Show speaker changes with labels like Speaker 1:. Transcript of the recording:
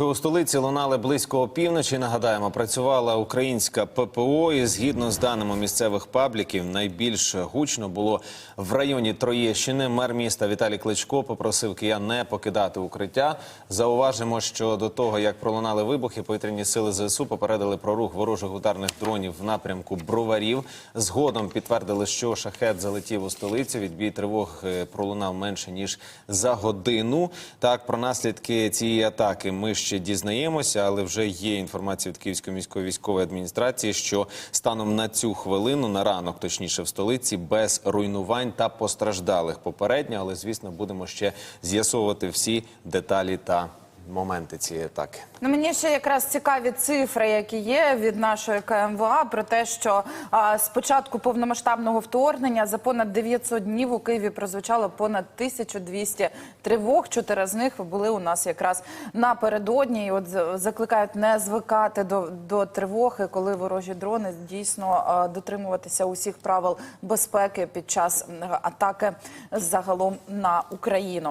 Speaker 1: вибухи у столиці лунали близько опівночі. Нагадаємо, працювала українська ППО. І згідно з даними місцевих пабліків, найбільш гучно було в районі Троєщини. Мер міста Віталій Кличко попросив киян не покидати укриття. Зауважимо, що до того як пролунали вибухи, повітряні сили ЗСУ попередили про рух ворожих ударних дронів в напрямку броварів. Згодом підтвердили, що шахет залетів у столицю. Відбій тривог е, пролунав менше ніж за годину. Так про наслідки цієї атаки ми ще дізнаємося, але вже є інформація від Київської міської військової адміністрації, що станом на цю хвилину, на ранок, точніше в столиці, без руйнувань та постраждалих попередньо. Але звісно, будемо ще з'ясовувати всі деталі та моменти цієї атаки.
Speaker 2: Ну мені ще якраз цікаві цифри, які є від нашої КМВА, про те, що а, з початку повномасштабного вторгнення за понад 900 днів у Києві прозвучало понад 1200 тривог. Чотири з них були у нас якраз напередодні. І от закликають не звикати до, до тривоги, коли ворожі дрони дійсно а, дотримуватися усіх правил безпеки під час атаки загалом на Україну.